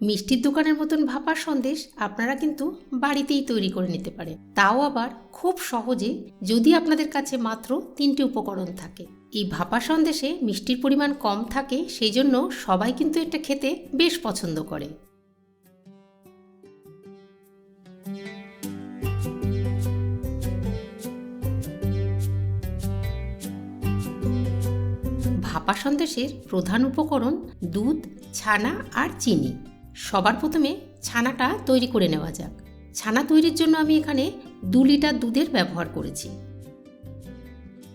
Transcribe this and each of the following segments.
মিষ্টির দোকানের মতন ভাপার সন্দেশ আপনারা কিন্তু বাড়িতেই তৈরি করে নিতে পারেন। তাও আবার খুব সহজে যদি আপনাদের কাছে মাত্র তিনটি উপকরণ থাকে। এই ভাপা সন্দেশে মিষ্টির পরিমাণ কম থাকে, সেই জন্য সবাই কিন্তু এটা খেতে বেশ পছন্দ করে। ভাপা সন্দেশের প্রধান উপকরণ দুধ, ছানা আর চিনি। সবার প্রথমে ছানাটা তৈরি করে নেওয়া যাক। ছানা তৈরির জন্য আমি এখানে দু লিটার দুধের ব্যবহার করেছি।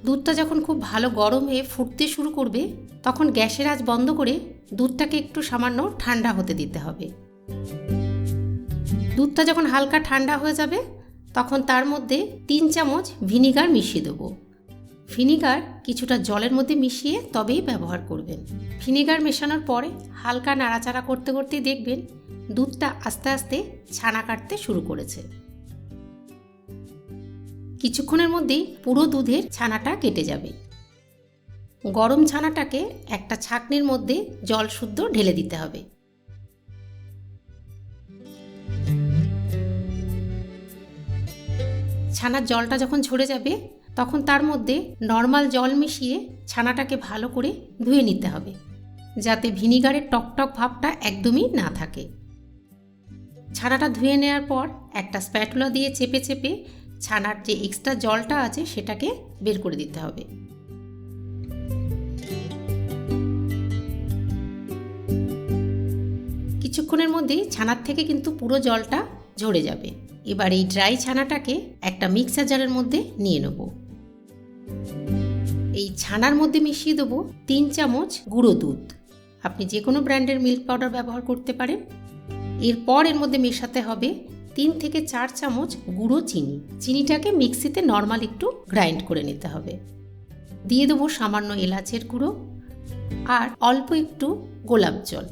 দুধটা যখন খুব ভালো গরম হয়ে ফুটতে শুরু করবে, তখন গ্যাসের আজ বন্ধ করে দুধটাকে একটু সামান্য ঠান্ডা হতে দিতে হবে। দুধটা যখন হালকা ঠান্ডা হয়ে যাবে, তখন তার মধ্যে তিন চামচ ভিনিগার মিশিয়ে দেবো। ভিনিগার কিছুটা জলের মধ্যে মিশিয়ে তবেই ব্যবহার করবেন। ভিনিগার মেশানোর পরে হালকা নাড়াচাড়া করতে করতেই দেখবেন দুধটা আস্তে আস্তে ছানা কাটতে শুরু করেছে। কিছুক্ষণের মধ্যেই পুরো দুধের ছানাটা কেটে যাবে। গরম ছানাটাকে একটা ছাকনির মধ্যে জল শুদ্ধ ঢেলে দিতে হবে। ছানার জলটা যখন ঝরে যাবে তখন তার মধ্যে নর্মাল জল মিশিয়ে ছানাটাকে ভালো করে ধুয়ে নিতে হবে, যাতে ভিনিগারের টকটক ভাবটা একদমই না থাকে। ছানাটা ধুয়ে নেওয়ার পর একটা স্প্যাটুলা দিয়ে চেপে চেপে ছানার যে এক্সট্রা জলটা আছে সেটাকে বের করে দিতে হবে। কিছুক্ষণের মধ্যেই ছানার থেকে কিন্তু পুরো জলটা ঝরে যাবে। এবার এই ড্রাই ছানাটাকে একটা মিক্সার জারের মধ্যে নিয়ে নেব। এই ছানার মধ্যে মিশিয়ে দেবো তিন চামচ গুঁড়ো দুধ। আপনি যে কোনো ব্র্যান্ডের মিল্ক পাউডার ব্যবহার করতে পারেন। এরপর এর মধ্যে মেশাতে হবে তিন থেকে চার চামচ গুঁড়ো চিনি। চিনিটাকে মিক্সিতে নর্মাল একটু গ্রাইন্ড করে নিতে হবে। দিয়ে দেবো সামান্য এলাচের গুঁড়ো আর অল্প একটু গোলাপ জল।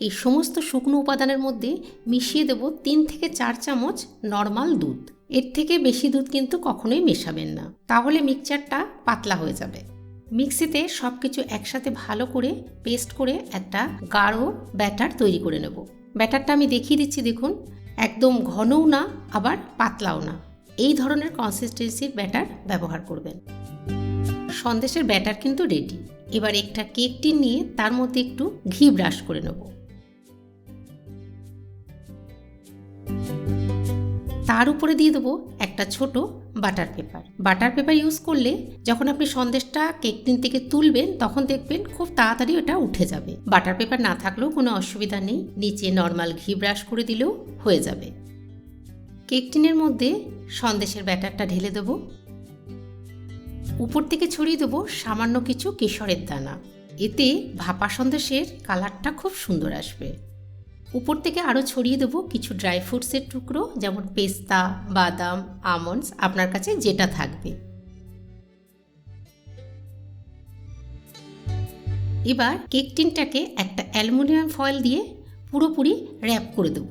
এই সমস্ত শুকনো উপাদানের মধ্যে মিশিয়ে দেব তিন থেকে চার চামচ নর্মাল দুধ। এর থেকে বেশি দুধ কিন্তু কখনোই মেশাবেন না। তাহলে মিক্সচারটা পাতলা হয়ে যাবে। মিক্সিতে সব কিছু একসাথে ভালো করে পেস্ট করে একটা গাঢ় ব্যাটার তৈরি করে নেব। ব্যাটারটা আমি দেখিয়ে দিচ্ছি, দেখুন। একদম ঘনও না, আবার পাতলাও না। এই ধরনের কনসিস্টেন্সির ব্যাটার ব্যবহার করবেন। সন্দেশের ব্যাটার কিন্তু রেডি এবার একটা কেক টিন নিয়ে তার মধ্যে একটু ঘি ব্রাশ করে নেব। তার উপরে দিয়ে দেবো একটা ছোট butter paper. Butter paper use করলে যখন আপনি সন্দেশটা কেক টিন থেকে তুলবেন, তখন দেখবেন খুব তাড়াতাড়ি ওটা উঠে যাবে। বাটার পেপার না থাকলেও কোনো অসুবিধা নেই, নিচে নর্মাল ঘি ব্রাশ করে দিলেও হয়ে যাবে। কেক টিনের মধ্যে সন্দেশের ব্যাটারটা ঢেলে দেবো। উপর থেকে ছড়িয়ে দেবো সামান্য কিছু কেশরের দানা। এতে ভাপা সন্দেশের কালারটা খুব সুন্দর আসবে। উপর থেকে আরও ছড়িয়ে দেবো কিছু ড্রাই ফ্রুটসের টুকরো, যেমন পেস্তা, বাদাম আমন্ডস আপনার কাছে যেটা থাকবে। এবার কেক টিনটাকে একটা অ্যালুমিনিয়াম ফয়েল দিয়ে পুরোপুরি র্যাপ করে দেব।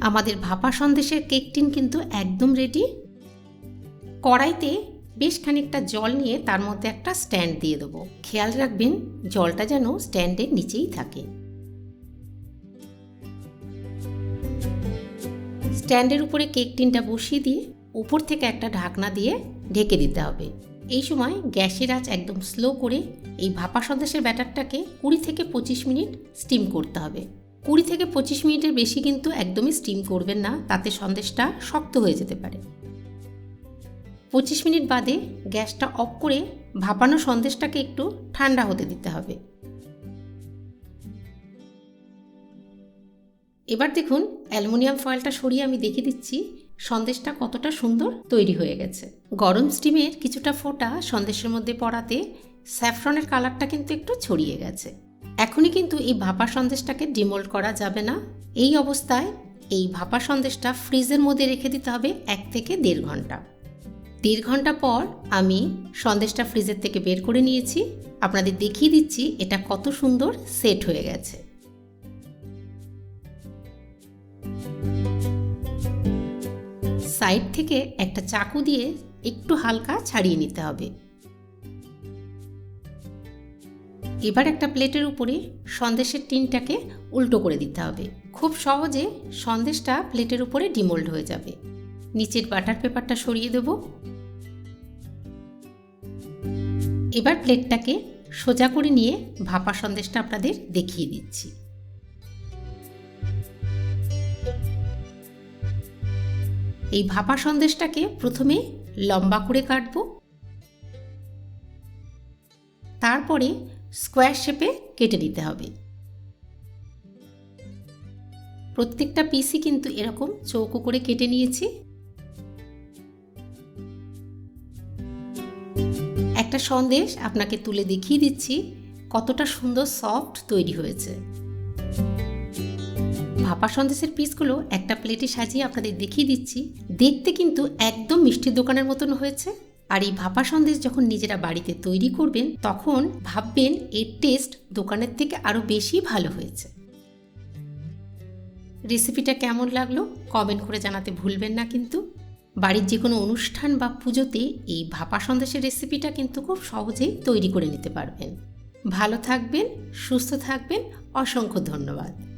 আমাদের ভাপা সন্দেশের কেক টিন কিন্তু একদম রেডি কড়াইতে বেশ খানিকটা জল নিয়ে তার মধ্যে একটা স্ট্যান্ড দিয়ে দেবো। খেয়াল রাখবেন, জলটা যেন স্ট্যান্ডের নিচেই থাকে। স্ট্যান্ডের উপরে কেক টিনটা বসিয়ে দিয়ে উপর থেকে একটা ঢাকনা দিয়ে ঢেকে দিতে হবে। এই সময় গ্যাসের আঁচ একদম স্লো করে এই ভাপা সন্দেশের ব্যাটারটাকে কুড়ি থেকে পঁচিশ মিনিট স্টিম করতে হবে। কুড়ি থেকে পঁচিশ মিনিটের বেশি কিন্তু একদমই স্টিম করবেন না, তাতে সন্দেশটা শক্ত হয়ে যেতে পারে। পঁচিশ মিনিট বাদে গ্যাসটা অফ করে ভাপানো সন্দেশটাকে একটু ঠান্ডা হতে দিতে হবে। এবার দেখুন, অ্যালুমিনিয়াম ফয়েলটা সরিয়ে আমি দেখে দিচ্ছি, সন্দেশটা কতটা সুন্দর তৈরি হয়ে গেছে। গরম স্টিমের কিছুটা ফোঁটা সন্দেশের মধ্যে পড়াতে স্যাফরনের কালারটা কিন্তু একটু ছড়িয়ে গেছে। এখনই কিন্তু এই ভাপা সন্দেশটাকে ডিমোল্ড করা যাবে না। এই অবস্থায় এই ভাপা সন্দেশটা ফ্রিজের মধ্যে রেখে দিতে হবে এক থেকে দেড় ঘণ্টা। দেড় ঘণ্টা পর আমি সন্দেশটা ফ্রিজের থেকে বের করে নিয়েছি। আপনাদের দেখিয়ে দিচ্ছি এটা কত সুন্দর সেট হয়ে গেছে। সাইড থেকে একটা চাকু দিয়ে একটু হালকা ছাড়িয়ে নিতে হবে। এবার একটা প্লেটের উপরে সন্দেশের টিনটাকে উল্টো করে দিতে হবে। খুব সহজে সন্দেশটা প্লেটের উপরে ডিমোল্ড হয়ে যাবে। নিচের বাটার পেপারটা সরিয়ে দেব। এবার প্লেটটাকে সোজা করে নিয়ে ভাপা সন্দেশটা আপনাদের দেখিয়ে দিচ্ছি। এই ভাপা সন্দেশটাকে প্রথমে লম্বা করে কাটব। তারপরে স্কোয়ার শেপে কেটে নিতে হবে। প্রত্যেকটা পিসই কিন্তু এরকম চৌকো করে কেটে নিয়েছি। একটা সন্দেশ আপনাকে তুলে দেখিয়ে দিচ্ছি কতটা সুন্দর সফট তৈরি হয়েছে। ভাপা সন্দেশের পিসগুলো একটা প্লেটে সাজিয়ে আপনাদের দেখিয়ে দিচ্ছি। দেখতে কিন্তু একদম মিষ্টির দোকানের মতন হয়েছে। আর এই ভাপা সন্দেশ যখন নিজেরা বাড়িতে তৈরি করবেন, তখন ভাববেন এর টেস্ট দোকানের থেকে আরও বেশি ভালো হয়েছে। রেসিপিটা কেমন লাগল কমেন্ট করে জানাতে ভুলবেন না কিন্তু। বাড়ির যে কোনো অনুষ্ঠান বা পুজোতে এই ভাপা সন্দেশের রেসিপিটা কিন্তু খুব সহজেই তৈরি করে নিতে পারবেন। ভালো থাকবেন, সুস্থ থাকবেন, অসংখ্য ধন্যবাদ।